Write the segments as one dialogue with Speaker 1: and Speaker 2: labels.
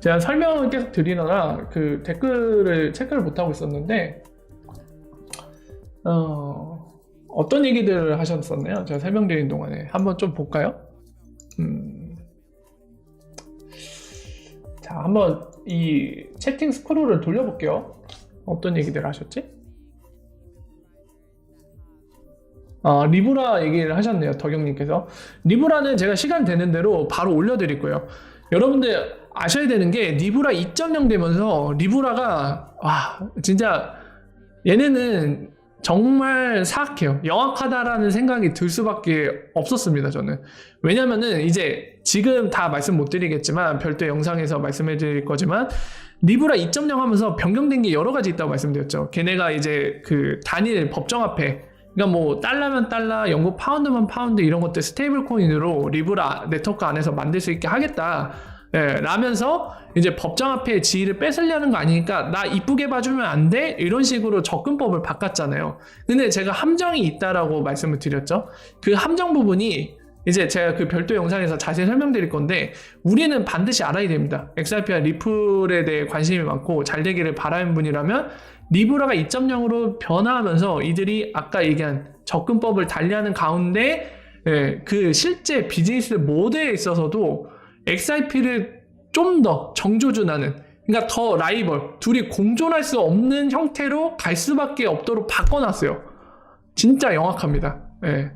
Speaker 1: 제가 설명을 계속 드리느라 그 댓글을 체크를 못하고 있었는데, 어, 어떤 얘기들을 하셨었나요? 제가 설명드린 동안에. 한번 좀 볼까요? 음. 자, 한번 이 채팅 스크롤을 돌려볼게요. 어떤 얘기들 하셨지? 아, 리브라 얘기를 하셨네요. 덕영님께서. 리브라는 제가 시간 되는 대로 바로 올려드릴 거예요. 여러분들 아셔야 되는 게 리브라 2.0 되면서 리브라가 와 진짜 얘네는 정말 사악해요. 영악하다라는 생각이 들 수밖에 없었습니다. 저는 왜냐면은 이제 지금 다 말씀 못 드리겠지만 별도 영상에서 말씀해 드릴 거지만 리브라 2.0 하면서 변경된 게 여러 가지 있다고 말씀드렸죠. 걔네가 이제 그 단일 법정 화폐 그러니까 뭐 달러면 달러, 영국 파운드면 파운드 이런 것들 스테이블 코인으로 리브라 네트워크 안에서 만들 수 있게 하겠다. 예, 라면서 이제 법정화폐의 지위를 뺏으려는 거 아니니까 나 이쁘게 봐주면 안 돼? 이런 식으로 접근법을 바꿨잖아요. 근데 제가 함정이 있다라고 말씀을 드렸죠. 그 함정 부분이 이제 제가 그 별도 영상에서 자세히 설명드릴 건데 우리는 반드시 알아야 됩니다. XRP와 리플에 대해 관심이 많고 잘 되기를 바라는 분이라면 리브라가 2.0으로 변화하면서 이들이 아까 얘기한 접근법을 달리하는 가운데 예, 그 실제 비즈니스 모델에 있어서도 XRP를 좀 더 정조준하는 그러니까 더 라이벌 둘이 공존할 수 없는 형태로 갈 수밖에 없도록 바꿔놨어요. 진짜 영악합니다. 예.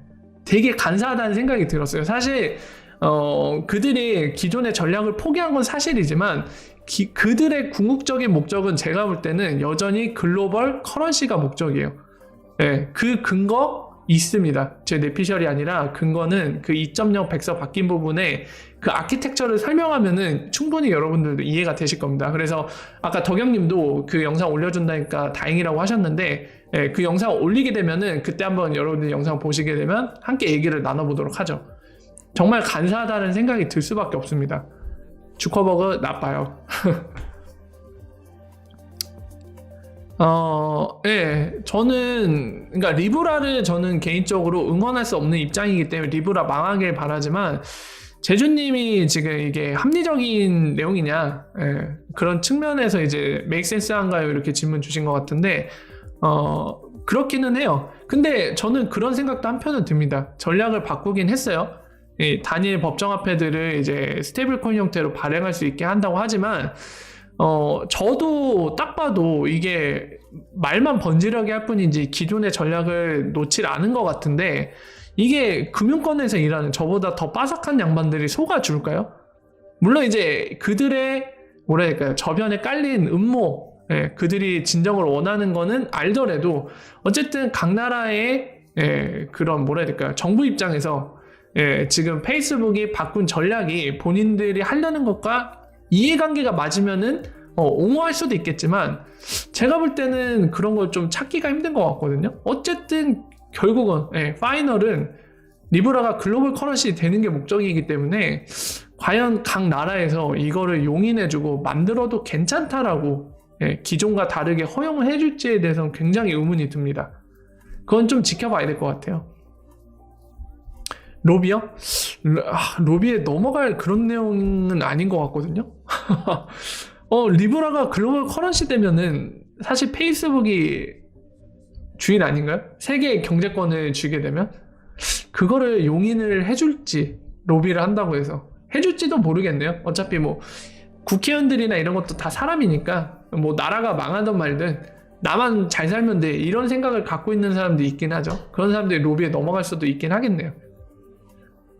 Speaker 1: 되게 간사하다는 생각이 들었어요. 사실 어, 그들이 기존의 전략을 포기한 건 사실이지만 기- 그들의 궁극적인 목적은 제가 볼 때는 여전히 글로벌 커런시가 목적이에요. 예, 그 근거 있습니다. 제 내피셜이 아니라 근거는 그 2.0 백서 바뀐 부분에 그 아키텍처를 설명하면은 충분히 여러분들도 이해가 되실 겁니다. 그래서 아까 덕영님도 그 영상 올려준다니까 다행이라고 하셨는데 예, 그 영상 올리게 되면은 그때 한번 여러분들 영상 보시게 되면 함께 얘기를 나눠보도록 하죠. 정말 간사하다는 생각이 들 수밖에 없습니다. 주커버그 나빠요. 어, 예, 저는, 그러니까 리브라를 저는 개인적으로 응원할 수 없는 입장이기 때문에 리브라 망하길 바라지만, 제주님이 지금 이게 합리적인 내용이냐, 예, 그런 측면에서 이제 메이크 센스한가요? 이렇게 질문 주신 것 같은데, 어, 그렇기는 해요. 근데 저는 그런 생각도 한편은 듭니다. 전략을 바꾸긴 했어요. 이 단일 법정화폐들을 이제 스테이블 코인 형태로 발행할 수 있게 한다고 하지만, 어, 저도 딱 봐도 이게 말만 번지르게 할 뿐인지 기존의 전략을 놓질 않은 것 같은데 이게 금융권에서 일하는 저보다 더 빠삭한 양반들이 속아줄까요? 물론 이제 그들의 뭐랄까요 저변에 깔린 음모 예, 그들이 진정을 원하는 거는 알더라도 어쨌든 각 나라의 예, 그런 뭐라 해야 될까요 정부 입장에서 예, 지금 페이스북이 바꾼 전략이 본인들이 하려는 것과 이해관계가 맞으면은 어, 옹호할 수도 있겠지만 제가 볼 때는 그런 걸 좀 찾기가 힘든 것 같거든요. 어쨌든 결국은 예, 파이널은 리브라가 글로벌 커런시 되는 게 목적이기 때문에 과연 각 나라에서 이거를 용인해주고 만들어도 괜찮다라고 예, 기존과 다르게 허용을 해줄지에 대해서는 굉장히 의문이 듭니다. 그건 좀 지켜봐야 될 것 같아요. 로비요? 로- 아, 로비에 넘어갈 그런 내용은 아닌 것 같거든요. 어, 리브라가 글로벌 커런시 되면은 사실 페이스북이 주인 아닌가요? 세계의 경제권을 쥐게 되면 그거를 용인을 해줄지 로비를 한다고 해서 해줄지도 모르겠네요. 어차피 뭐 국회의원들이나 이런 것도 다 사람이니까 뭐 나라가 망하든 말든 나만 잘 살면 돼 이런 생각을 갖고 있는 사람도 있긴 하죠. 그런 사람들이 로비에 넘어갈 수도 있긴 하겠네요.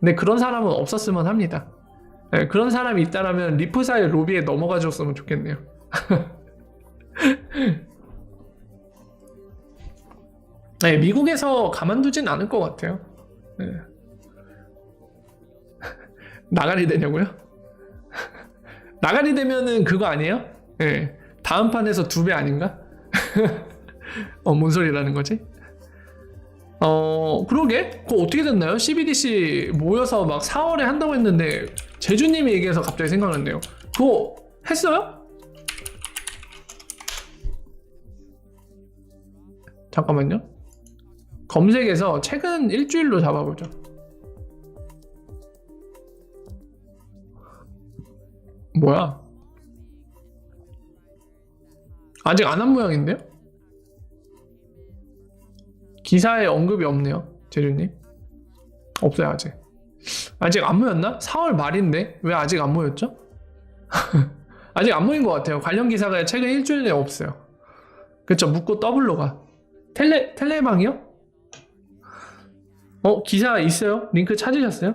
Speaker 1: 근데 그런 사람은 없었으면 합니다. 네, 그런 사람이 있다라면 리프사의 로비에 넘어가 줬으면 좋겠네요. 네, 미국에서 가만두진 않을 것 같아요. 네. 나가리 되냐고요? 나가리 되면은 그거 아니에요? 네, 다음 판에서 두 배 아닌가? 어, 뭔 소리라는 거지? 어, 그러게? 그거 어떻게 됐나요? CBDC 모여서 막 4월에 한다고 했는데, 제주님이 얘기해서 갑자기 생각났네요. 그거 했어요? 잠깐만요. 검색해서 최근 일주일로 잡아보죠. 뭐야? 아직 안 한 모양인데요? 기사에 언급이 없네요, 재준님. 없어요 아직. 아직 안 모였나? 4월 말인데 왜 아직 안 모였죠? 아직 안 모인 것 같아요. 관련 기사가 최근 일주일 내에 없어요. 그쵸 묻고 더블로 가. 텔레 텔레방이요? 어 기사 있어요? 링크 찾으셨어요?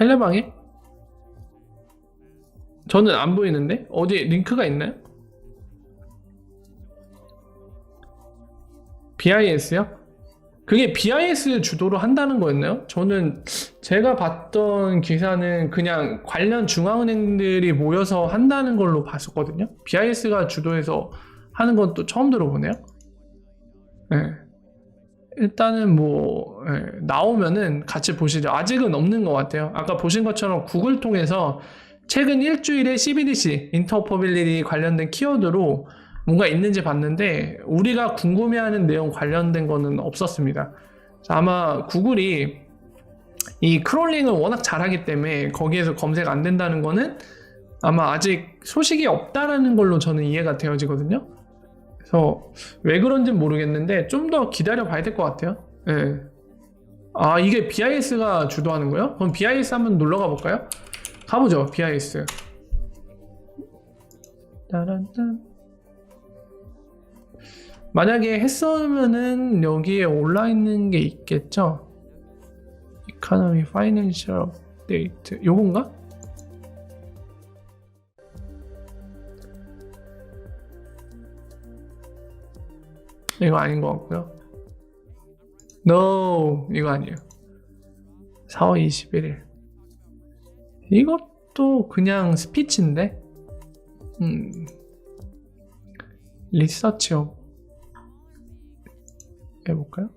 Speaker 1: 텔레방에? 저는 안 보이는데? 어디 링크가 있나요? BIS요? 그게 BIS 주도로 한다는 거였나요? 저는 제가 봤던 기사는 그냥 관련 중앙은행들이 모여서 한다는 걸로 봤었거든요. BIS가 주도해서 하는 건 또 처음 들어보네요. 네. 일단은 뭐 예, 나오면은 같이 보시죠. 아직은 없는 것 같아요. 아까 보신 것처럼 구글 통해서 최근 일주일에 CBDC 인터퍼빌리티 관련된 키워드로 뭔가 있는지 봤는데 우리가 궁금해하는 내용 관련된 거는 없었습니다. 아마 구글이 이 크롤링을 워낙 잘하기 때문에 거기에서 검색 안 된다는 거는 아마 아직 소식이 없다라는 걸로 저는 이해가 되어지거든요. 그래서 왜 그런지 모르겠는데 좀 더 기다려 봐야 될 것 같아요. 예. 아 이게 BIS가 주도하는 거예요? 그럼 BIS 한번 놀러 가볼까요? 가보죠 BIS. 따란딴. 만약에 했으면은 여기에 올라 있는 게 있겠죠? 이카노미 파이낸셜 업데이트 요건가? 이거 아닌 것 같고요. No, 이거 아니에요. 4월 21일. 이것도 그냥 스피치인데? 음. 리서치업 해볼까요?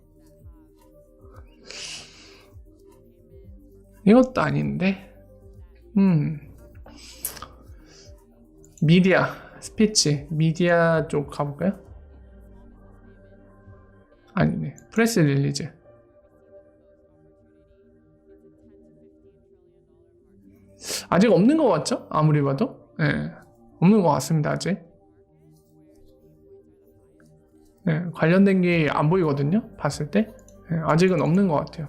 Speaker 1: 이것도 아닌데? 음. 미디어, 스피치, 미디어 쪽 가볼까요? 프레스 릴리즈. 아직 없는 것 같죠? 아무리 봐도. 예. 없는 것 같습니다, 아직. 예, 관련된 게 안 보이거든요. 봤을 때. 예, 아직은 없는 것 같아요.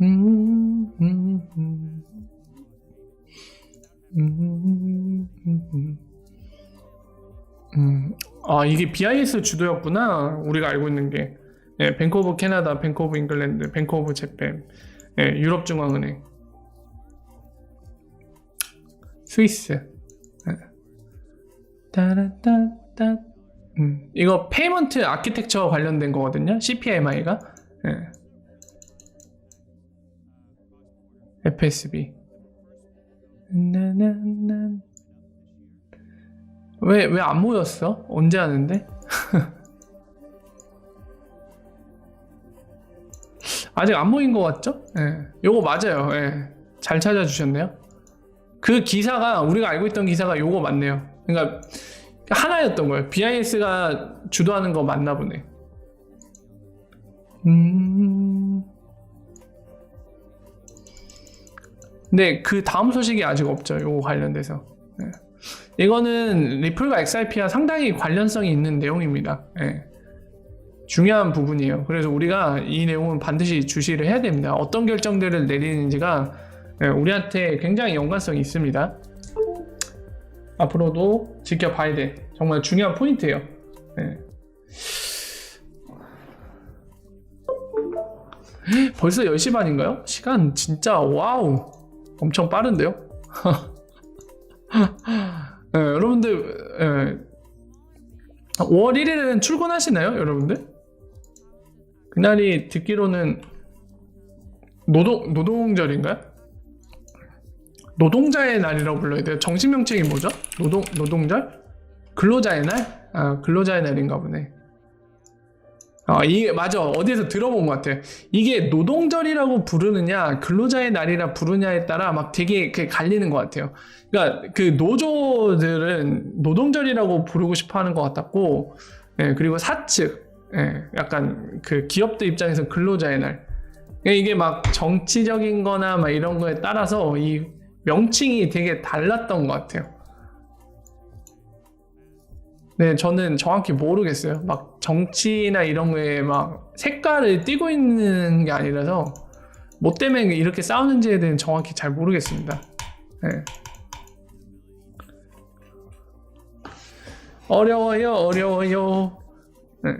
Speaker 1: 음, 음, 음. 음, 음, 음. 음, 아 이게 BIS 주도였구나 우리가 알고 있는 게 예, 뱅크 오브 캐나다, 뱅크 오브 잉글랜드, 뱅크 오브 재팬, 예, 유럽 중앙은행, 스위스, 예. 따라따따, 음, 이거 페이먼트 아키텍처 관련된 거거든요, CPMI가, 예. FSB. 나나난 왜왜 안 모였어? 언제 하는데? 아직 안 모인 것 같죠? 예. 요거 맞아요. 예. 잘 찾아주셨네요. 그 기사가 우리가 알고 있던 기사가 요거 맞네요. 그러니까 하나였던 거예요. BIS가 주도하는 거 맞나 보네. 음. 근데 그 다음 소식이 아직 없죠. 요거 관련돼서. 예. 이거는 리플과 XRP와 상당히 관련성이 있는 내용입니다. 예. 중요한 부분이에요. 그래서 우리가 이 내용은 반드시 주시를 해야 됩니다. 어떤 결정들을 내리는지가 예, 우리한테 굉장히 연관성이 있습니다. 앞으로도 지켜봐야 돼. 정말 중요한 포인트예요. 예. 벌써 10시 반인가요? 시간 진짜 와우 엄청 빠른데요? 예, 여러분들 예, 5월 1일에는 출근하시나요, 여러분들? 그날이 듣기로는 노동 노동절인가요? 노동자의 날이라고 불러야 돼요. 정식 명칭이 뭐죠? 노동 노동절? 근로자의 날? 아, 근로자의 날인가 보네. 어, 이게 맞아 어디에서 들어본 것 같아. 이게 노동절이라고 부르느냐 근로자의 날이라 부르냐에 따라 막 되게 그 갈리는 것 같아요. 그러니까 그 노조들은 노동절이라고 부르고 싶어 하는 것 같았고, 예, 그리고 사측, 예, 약간 그 기업들 입장에서 근로자의 날. 그러니까 이게 막 정치적인 거나 막 이런 거에 따라서 이 명칭이 되게 달랐던 것 같아요. 네, 저는 정확히 모르겠어요. 막 정치나 이런 거에 막 색깔을 띠고 있는 게 아니라서 뭐 때문에 이렇게 싸우는지에 대해서 정확히 잘 모르겠습니다. 네. 어려워요, 어려워요. 네.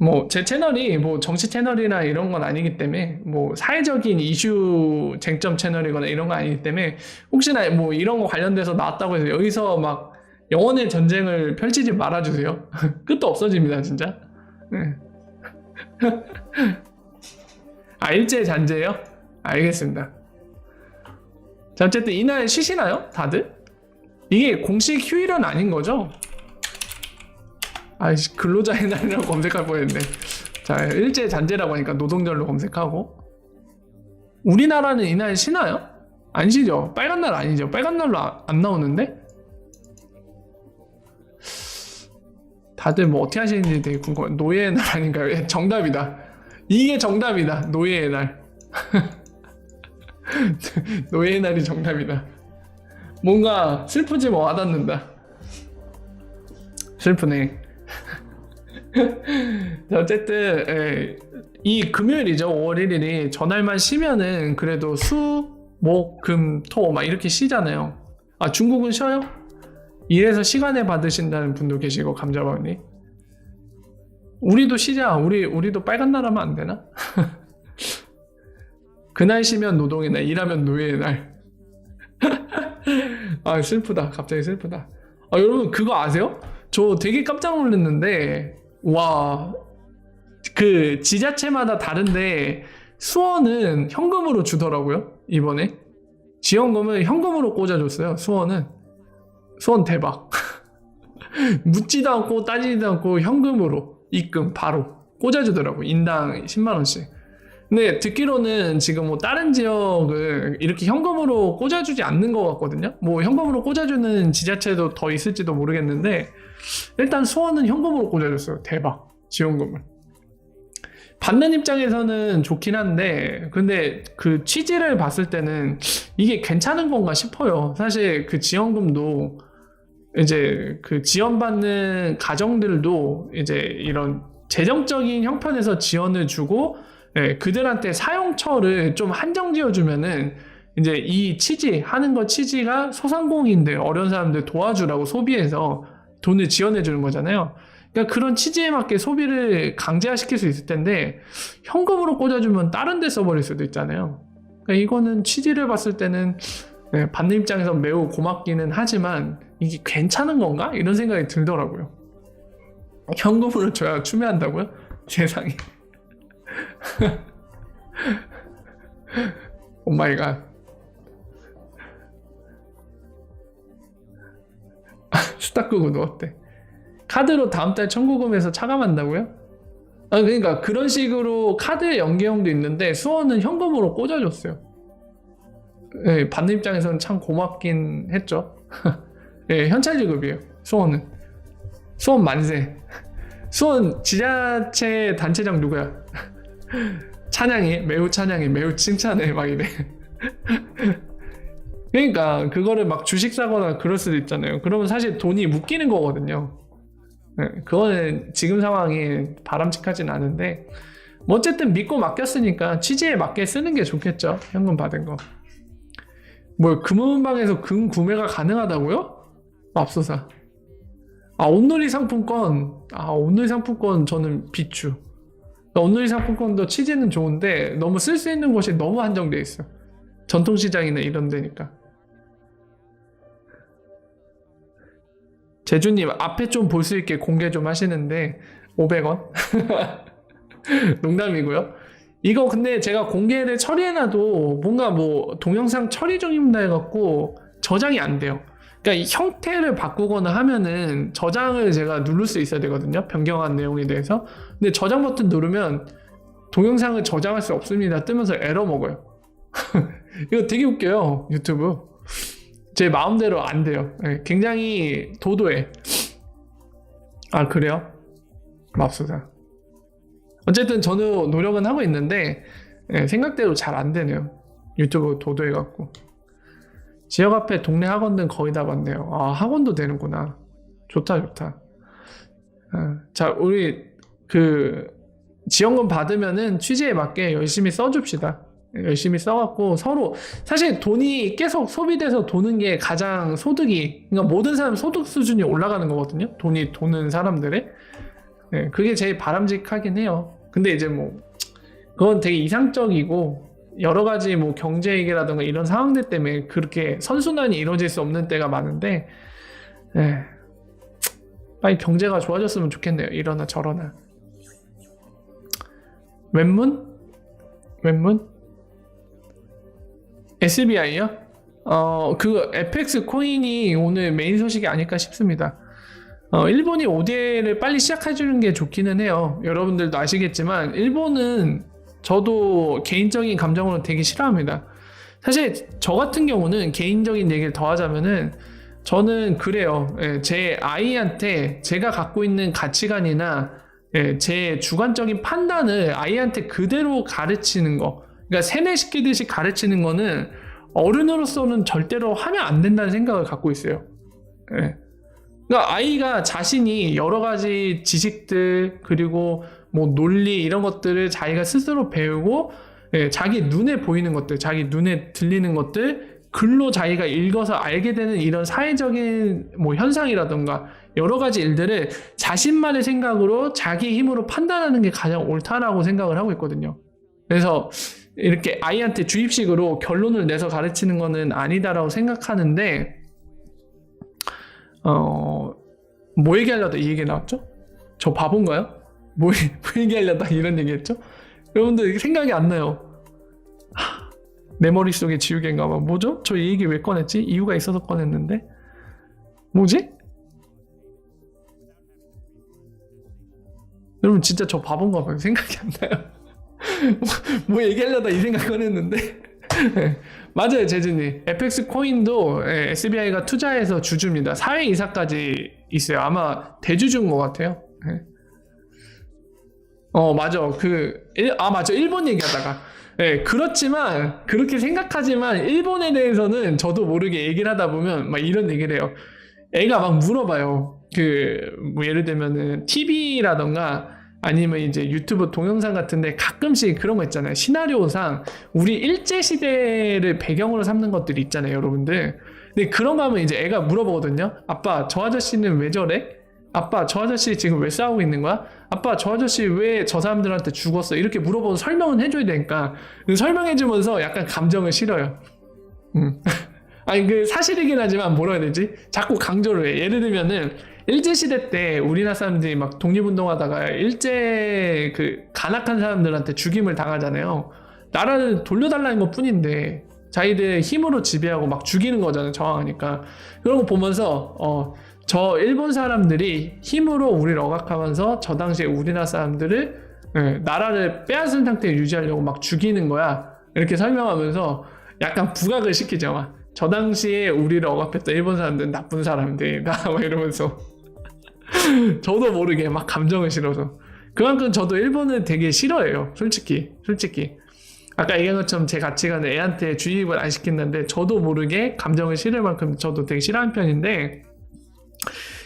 Speaker 1: 뭐 제 채널이 뭐 정치 채널이나 이런 건 아니기 때문에 뭐 사회적인 이슈 쟁점 채널이거나 이런 거 아니기 때문에 혹시나 뭐 이런 거 관련돼서 나왔다고 해서 여기서 막 영혼의 전쟁을 펼치지 말아주세요. 끝도 없어집니다 진짜. 네. 아 일제 잔재요? 알겠습니다. 자 어쨌든 이날 쉬시나요 다들? 이게 공식 휴일은 아닌 거죠? 아이씨 근로자의 날이라고 검색할 뻔했네. 자 일제 잔재라고 하니까 노동절로 검색하고 우리나라는 이날 쉬나요? 안 쉬죠? 빨간 날 아니죠? 빨간 날로 아- 안 나오는데? 다들 뭐 어떻게 하시는지 되게 궁금해. 노예의 날 아닌가요? 예, 정답이다. 이게 정답이다. 노예의 날. 노예의 날이 정답이다. 뭔가 슬프지 뭐 와닿는다. 슬프네. 자, 어쨌든 예, 이 금요일이죠. 5월 1일이 전날만 쉬면은 그래도 수, 목, 금, 토 막 이렇게 쉬잖아요. 아 중국은 쉬어요? 일해서 시간에 받으신다는 분도 계시고 감자밥님. 우리도 쉬자. 우리 우리도 빨간 날 하면 안 되나? 그날 쉬면 노동의 날, 일하면 노예의 날. 아 슬프다. 갑자기 슬프다. 아 여러분 그거 아세요? 저 되게 깜짝 놀랐는데 와. 그 지자체마다 다른데 수원은 현금으로 주더라고요. 이번에. 지원금을 현금으로 꽂아줬어요. 수원은. 수원 대박. 묻지도 않고 따지지도 않고 현금으로 입금 바로 꽂아주더라고. 인당 10만 원씩. 근데 듣기로는 지금 뭐 다른 지역은 이렇게 현금으로 꽂아주지 않는 것 같거든요. 뭐 현금으로 꽂아주는 지자체도 더 있을지도 모르겠는데 일단 수원은 현금으로 꽂아줬어요. 대박. 지원금을. 받는 입장에서는 좋긴 한데 근데 그 취지를 봤을 때는 이게 괜찮은 건가 싶어요. 사실 그 지원금도 이제 그 지원받는 가정들도 이제 이런 재정적인 형편에서 지원을 주고 예, 그들한테 사용처를 좀 한정 지어주면은 이제 이 취지 하는 거 취지가 소상공인들 어려운 사람들 도와주라고 소비해서 돈을 지원해 주는 거잖아요. 그러니까 그런 취지에 맞게 소비를 강제화시킬 수 있을 텐데 현금으로 꽂아주면 다른 데 써버릴 수도 있잖아요. 그러니까 이거는 취지를 봤을 때는 네, 받는 입장에서 매우 고맙기는 하지만 이게 괜찮은 건가? 이런 생각이 들더라고요. 현금으로 줘야 추매한다고요? 세상에. 오 마이 갓. 수다 끄고 누웠대. 카드로 다음 달 청구금에서 차감한다고요? 아 그러니까 그런 식으로 카드 연계형도 있는데 수원은 현금으로 꽂아줬어요. 예, 받는 입장에서는 참 고맙긴 했죠. 예, 현찰 지급이에요. 수원은 수원 만세. 수원 지자체 단체장 누구야? 찬양해 매우 찬양해 매우 칭찬해 막 이래. 그러니까 그거를 막 주식 사거나 그럴 수도 있잖아요. 그러면 사실 돈이 묶이는 거거든요. 네, 그거는 지금 상황이 바람직하진 않은데 뭐 어쨌든 믿고 맡겼으니까 취지에 맞게 쓰는 게 좋겠죠. 현금 받은 거. 뭐 금은방에서 금 구매가 가능하다고요? 맙소사. 아 온누리 상품권. 아 온누리 상품권 저는 비추. 온누리 상품권도 취지는 좋은데 너무 쓸 수 있는 곳이 너무 한정돼 있어. 전통시장이나 이런 데니까. 제주님 앞에 좀 볼 수 있게 공개 좀 하시는데 500원? 농담이고요. 이거 근데 제가 공개를 처리해놔도 뭔가 뭐 동영상 처리 중입니다 해갖고 저장이 안 돼요. 그러니까 이 형태를 바꾸거나 하면은 저장을 제가 누를 수 있어야 되거든요. 변경한 내용에 대해서. 근데 저장 버튼 누르면 동영상을 저장할 수 없습니다. 뜨면서 에러 먹어요. 이거 되게 웃겨요. 유튜브. 제 마음대로 안 돼요. 예, 굉장히 도도해. 아, 그래요? 맙소사. 어쨌든 저는 노력은 하고 있는데, 예, 생각대로 잘 안 되네요. 유튜브 도도해갖고. 지역 앞에 동네 학원들은 거의 다 봤네요. 아, 학원도 되는구나. 좋다, 좋다. 아, 자, 우리 그 지원금 받으면은 취지에 맞게 열심히 써줍시다. 열심히 써갖고 서로 사실 돈이 계속 소비돼서 도는 게 가장 소득이 그러니까 모든 사람 소득 수준이 올라가는 거거든요. 돈이 도는 사람들의 네, 그게 제일 바람직하긴 해요. 근데 이제 뭐 그건 되게 이상적이고 여러 가지 뭐 경제 위기라든가 이런 상황들 때문에 그렇게 선순환이 이루어질 수 없는 때가 많은데 에, 빨리 경제가 좋아졌으면 좋겠네요. 이러나 저러나 웬문? 웬문? SBI요? 어, 그 FX 코인이 오늘 메인 소식이 아닐까 싶습니다. 어, 일본이 ODA를 빨리 시작해주는 게 좋기는 해요. 여러분들도 아시겠지만, 일본은 저도 개인적인 감정으로 되게 싫어합니다. 사실 저 같은 경우는 개인적인 얘기를 더 하자면은, 저는 그래요. 예, 제 아이한테 제가 갖고 있는 가치관이나 예, 제 주관적인 판단을 아이한테 그대로 가르치는 거. 그러니까 세뇌시키듯이 가르치는 거는 어른으로서는 절대로 하면 안 된다는 생각을 갖고 있어요. 예. 그러니까 아이가 자신이 여러 가지 지식들 그리고 뭐 논리 이런 것들을 자기가 스스로 배우고 예, 자기 눈에 보이는 것들, 자기 눈에 들리는 것들 글로 자기가 읽어서 알게 되는 이런 사회적인 뭐 현상이라던가 여러 가지 일들을 자신만의 생각으로 자기 힘으로 판단하는 게 가장 옳다라고 생각을 하고 있거든요. 그래서 이렇게 아이한테 주입식으로 결론을 내서 가르치는 거는 아니다라고 생각하는데 어, 뭐 얘기하려다 이 얘기 나왔죠? 저 바본가요? 뭐, 뭐 얘기하려다 이런 얘기 했죠? 여러분들 생각이 안 나요. 하, 내 머릿속에 지우개인가 봐. 뭐죠? 저 이 얘기 왜 꺼냈지? 이유가 있어서 꺼냈는데. 뭐지? 여러분 진짜 저 바본가 봐요. 생각이 안 나요. 뭐 얘기하려다 이 생각 꺼냈는데. 네. 맞아요, 재준이. FX 코인도 예, SBI가 투자해서 주주입니다. 사회 이사까지 있어요. 아마 대주주인 것 같아요. 예. 어, 맞아. 그, 일, 아, 맞아. 일본 얘기하다가. 예, 그렇지만, 그렇게 생각하지만, 일본에 대해서는 저도 모르게 얘기를 하다 보면, 막 이런 얘기를 해요. 애가 막 물어봐요. 그, 뭐, 예를 들면은, TV라던가, 아니면 이제 유튜브 동영상 같은데 가끔씩 그런 거 있잖아요. 시나리오상 우리 일제 시대를 배경으로 삼는 것들이 있잖아요, 여러분들. 근데 그런 거 하면 이제 애가 물어보거든요. 아빠, 저 아저씨는 왜 저래? 아빠, 저 아저씨 지금 왜 싸우고 있는 거야? 아빠, 저 아저씨 왜 저 사람들한테 죽었어? 이렇게 물어보고 설명은 해줘야 되니까 설명해주면서 약간 감정을 실어요. 음. 아니 그 사실이긴 하지만 뭐라 해야 되지? 자꾸 강조를 해. 예를 들면은 일제 시대 때 우리나라 사람들이 막 독립운동하다가 일제 그 간악한 사람들한테 죽임을 당하잖아요. 나라를 돌려달라는 것 뿐인데 자기들 힘으로 지배하고 막 죽이는 거잖아요. 저항하니까. 그런 거 보면서 어, 저 일본 사람들이 힘으로 우리를 억압하면서 저 당시에 우리나라 사람들을 예, 나라를 빼앗은 상태에 유지하려고 막 죽이는 거야. 이렇게 설명하면서 약간 부각을 시키죠. 막. 저 당시에 우리를 억압했던 일본 사람들은 나쁜 사람들이다. 막 이러면서. 저도 모르게 막 감정을 실어서 그만큼 저도 일본을 되게 싫어해요 솔직히 솔직히 아까 얘기한 것처럼 제 가치관을 애한테 주입을 안 시켰는데 저도 모르게 감정을 실을 만큼 저도 되게 싫어하는 편인데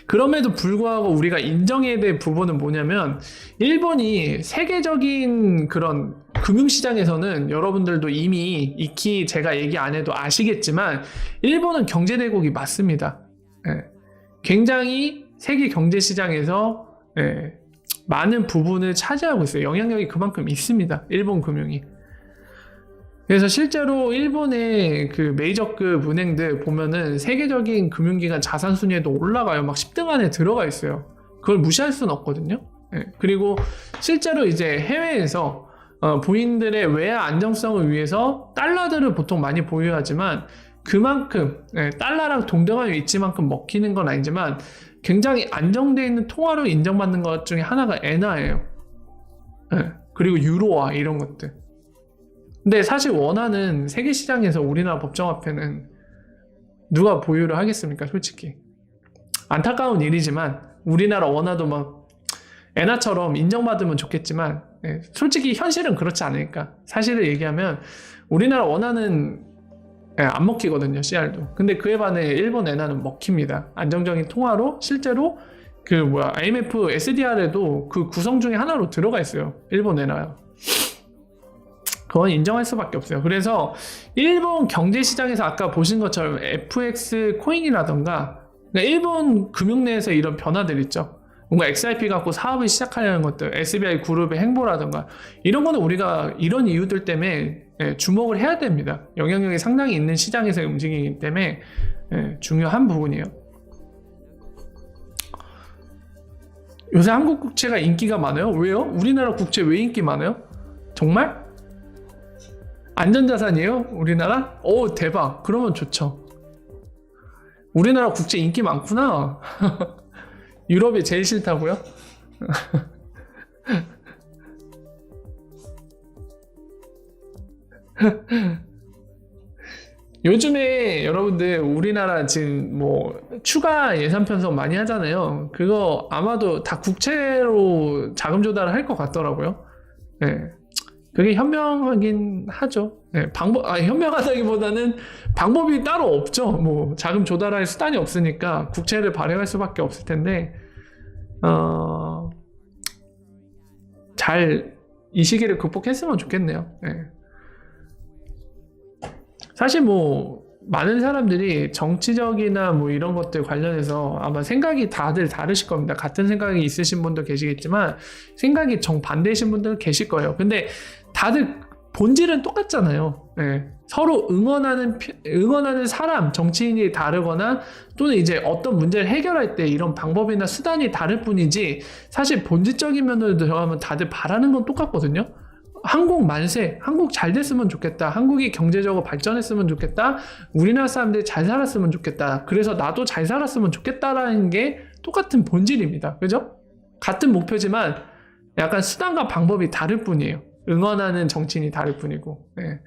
Speaker 1: 그럼에도 불구하고 우리가 인정해야 될 부분은 뭐냐면 일본이 세계적인 그런 금융시장에서는 여러분들도 이미 익히 제가 얘기 안 해도 아시겠지만 일본은 경제대국이 맞습니다. 예. 굉장히 세계 경제 시장에서 예, 많은 부분을 차지하고 있어요. 영향력이 그만큼 있습니다. 일본 금융이. 그래서 실제로 일본의 그 메이저급 은행들 보면은 세계적인 금융기관 자산 순위에도 올라가요. 막 10등 안에 들어가 있어요. 그걸 무시할 수는 없거든요. 예, 그리고 실제로 이제 해외에서 어, 본인들의 외화 안정성을 위해서 달러들을 보통 많이 보유하지만 그만큼 예, 달러랑 동등한 위치만큼 먹히는 건 아니지만 굉장히 안정되어 있는 통화로 인정받는 것 중에 하나가 엔화예요. 예, 그리고 유로화 이런 것들. 근데 사실 원화는 세계 시장에서 우리나라 법정화폐는 누가 보유를 하겠습니까? 솔직히? 안타까운 일이지만 우리나라 원화도 막 엔화처럼 인정받으면 좋겠지만 예, 솔직히 현실은 그렇지 않으니까. 사실을 얘기하면 우리나라 원화는 예, 안 먹히거든요 CR도. 근데 그에 반해 일본 엔화는 먹힙니다. 안정적인 통화로 실제로 그 뭐야 IMF SDR에도 그 구성 중에 하나로 들어가 있어요 일본 엔화요 그건 인정할 수밖에 없어요 그래서 일본 경제 시장에서 아까 보신 것처럼 FX 코인이라던가 그러니까 일본 금융 내에서 이런 변화들 있죠 뭔가 XRP 갖고 사업을 시작하려는 것들, SBI 그룹의 행보라든가 이런 거는 우리가 이런 이유들 때문에 예, 주목을 해야 됩니다. 영향력이 상당히 있는 시장에서 움직이기 때문에 예, 중요한 부분이에요. 요새 한국 국채가 인기가 많아요? 왜요? 우리나라 국채 왜 인기 많아요? 정말? 안전자산이에요? 우리나라? 오 대박. 그러면 좋죠. 우리나라 국채 인기 많구나. 유럽이 제일 싫다고요? 요즘에 여러분들 우리나라 지금 뭐 추가 예산 편성 많이 하잖아요. 그거 아마도 다 국채로 자금 조달을 할 것 같더라고요. 네. 그게 현명하긴 하죠. 네, 방법, 아, 현명하다기보다는 방법이 따로 없죠. 뭐, 자금 조달할 수단이 없으니까 국채를 발행할 수밖에 없을 텐데, 어, 잘 이 시기를 극복했으면 좋겠네요. 네. 사실 뭐, 많은 사람들이 정치적이나 뭐 이런 것들 관련해서 아마 생각이 다들 다르실 겁니다. 같은 생각이 있으신 분도 계시겠지만, 생각이 정반대이신 분들은 계실 거예요. 근데 다들 본질은 똑같잖아요. 예. 서로 응원하는 피- 응원하는 사람, 정치인이 다르거나 또는 이제 어떤 문제를 해결할 때 이런 방법이나 수단이 다를 뿐이지 사실 본질적인 면으로 들어가면 다들 바라는 건 똑같거든요. 한국 만세, 한국 잘 됐으면 좋겠다. 한국이 경제적으로 발전했으면 좋겠다. 우리나라 사람들이 잘 살았으면 좋겠다. 그래서 나도 잘 살았으면 좋겠다라는 게 똑같은 본질입니다. 그죠? 같은 목표지만 약간 수단과 방법이 다를 뿐이에요. 응원하는 정치인이 다를 뿐이고. 예.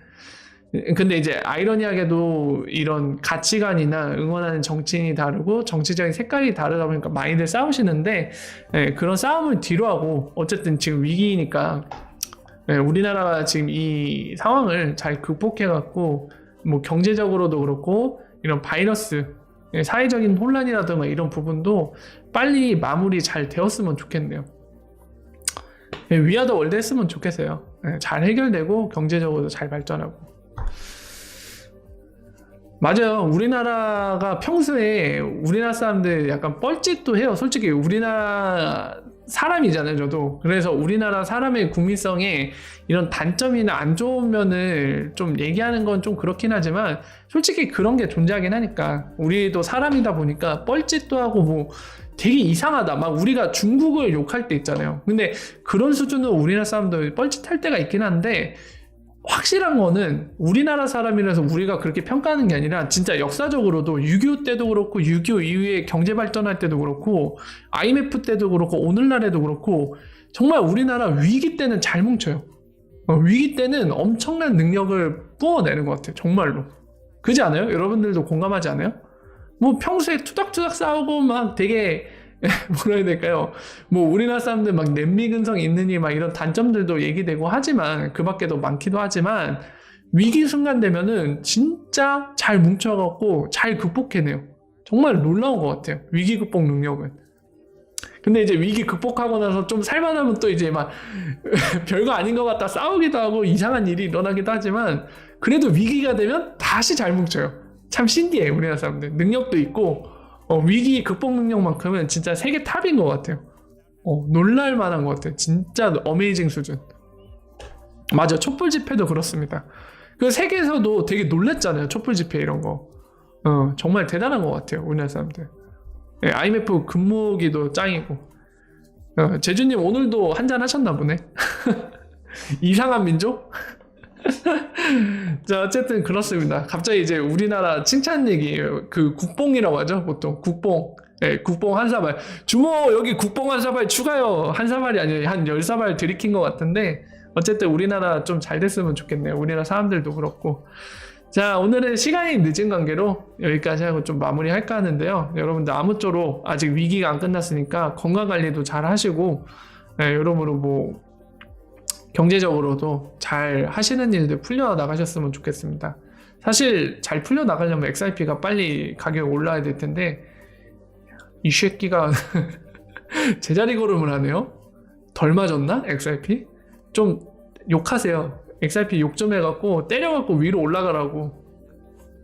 Speaker 1: 근데 이제 아이러니하게도 이런 가치관이나 응원하는 정치인이 다르고 정치적인 색깔이 다르다 보니까 많이들 싸우시는데 예, 그런 싸움을 뒤로 하고 어쨌든 지금 위기니까 예, 우리나라가 지금 이 상황을 잘 극복해 갖고 뭐 경제적으로도 그렇고 이런 바이러스 예, 사회적인 혼란이라든가 이런 부분도 빨리 마무리 잘 되었으면 좋겠네요. 예, 위아더 월드 했으면 좋겠어요. 예, 잘 해결되고 경제적으로도 잘 발전하고. 맞아요. 우리나라가 평소에 우리나라 사람들 약간 뻘짓도 해요. 솔직히 우리나라 사람이잖아요, 저도. 그래서 우리나라 사람의 국민성에 이런 단점이나 안 좋은 면을 좀 얘기하는 건 좀 그렇긴 하지만 솔직히 그런 게 존재하긴 하니까 우리도 사람이다 보니까 뻘짓도 하고 뭐 되게 이상하다. 막 우리가 중국을 욕할 때 있잖아요. 근데 그런 수준으로 우리나라 사람들 뻘짓할 때가 있긴 한데 확실한 거는 우리나라 사람이라서 우리가 그렇게 평가하는 게 아니라 진짜 역사적으로도 6.25 때도 그렇고 6.25 이후에 경제 발전할 때도 그렇고 IMF 때도 그렇고 오늘날에도 그렇고 정말 우리나라 위기 때는 잘 뭉쳐요. 어, 위기 때는 엄청난 능력을 뿜어내는 것 같아요. 정말로. 그지 않아요? 여러분들도 공감하지 않아요? 뭐 평소에 투닥투닥 싸우고 막 되게 뭐라 해야 될까요? 뭐 우리나라 사람들 막 냄미 근성 있느니 막 이런 단점들도 얘기되고 하지만 그 밖에도 많기도 하지만 위기 순간 되면은 진짜 잘 뭉쳐갖고 잘 극복해내요. 정말 놀라운 것 같아요. 위기 극복 능력은. 근데 이제 위기 극복하고 나서 좀 살만하면 또 이제 막 별거 아닌 것 같다 싸우기도 하고 이상한 일이 일어나기도 하지만 그래도 위기가 되면 다시 잘 뭉쳐요. 참 신기해 우리나라 사람들 능력도 있고 어, 위기 극복 능력만큼은 진짜 세계 탑인 것 같아요. 어, 놀랄 만한 것 같아요. 진짜 어메이징 수준. 맞아, 촛불 집회도 그렇습니다. 그 세계에서도 되게 놀랬잖아요. 촛불 집회 이런 거. 어, 정말 대단한 것 같아요. 우리나라 사람들. 예, IMF 근무기도 짱이고. 어, 제주님 오늘도 한잔 하셨나 보네. 이상한 민족? 자 어쨌든 그렇습니다. 갑자기 이제 우리나라 칭찬 얘기예요. 그 국뽕이라고 하죠 보통 국뽕. 예, 국뽕 한 사발. 주모 여기 국뽕 한 사발 추가요. 한 사발이 아니라 한열 사발 들이킨 것 같은데 어쨌든 우리나라 좀 잘 됐으면 좋겠네요. 우리나라 사람들도 그렇고. 자 오늘은 시간이 늦은 관계로 여기까지 하고 좀 마무리할까 하는데요. 여러분들 아무쪼록 아직 위기가 안 끝났으니까 건강 관리도 잘 하시고 예, 여러모로 뭐 경제적으로도 잘 하시는 일들 풀려 나가셨으면 좋겠습니다. 사실 잘 풀려 나가려면 XRP가 빨리 가격이 올라야 될 텐데 이 새끼가 제자리 걸음을 하네요. 덜 맞았나? XRP? 좀 욕하세요. XRP 욕 좀 해갖고 때려갖고 위로 올라가라고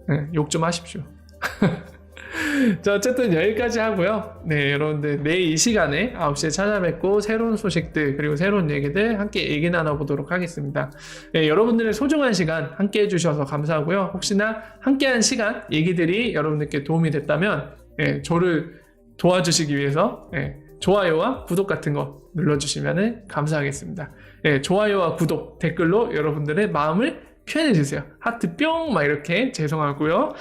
Speaker 1: 네, 욕좀 하십시오. 자 어쨌든 여기까지 하고요. 네 여러분들 내일 이 시간에 9시에 찾아뵙고 새로운 소식들 그리고 새로운 얘기들 함께 얘기 나눠보도록 하겠습니다. 네, 여러분들의 소중한 시간 함께 해주셔서 감사하고요. 혹시나 함께한 시간 얘기들이 여러분들께 도움이 됐다면 네, 저를 도와주시기 위해서 네, 좋아요와 구독 같은 거 눌러주시면 감사하겠습니다. 네, 좋아요와 구독 댓글로 여러분들의 마음을 표현해 주세요. 하트 뿅 막 이렇게 죄송하고요.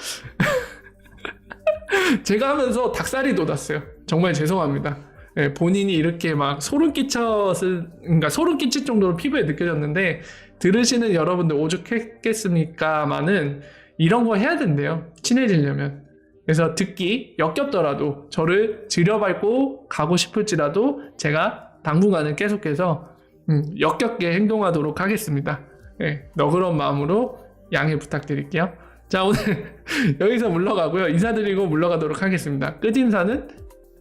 Speaker 1: 제가 하면서 닭살이 돋았어요. 정말 죄송합니다. 예, 본인이 이렇게 막 소름 끼쳤을, 그러니까 소름 끼칠 정도로 피부에 느껴졌는데 들으시는 여러분들 오죽했겠습니까만은 이런 거 해야 된대요. 친해지려면. 그래서 듣기 역겹더라도 저를 들여밟고 가고 싶을지라도 제가 당분간은 계속해서 음, 역겹게 행동하도록 하겠습니다. 예, 너그러운 마음으로 양해 부탁드릴게요. 자 오늘 여기서 물러가고요. 인사드리고 물러가도록 하겠습니다. 끝 인사는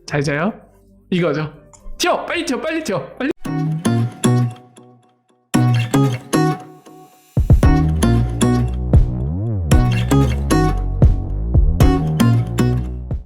Speaker 1: 잘 자요. 이거죠. 튀어! 빨리 튀어! 빨리 튀어! 빨리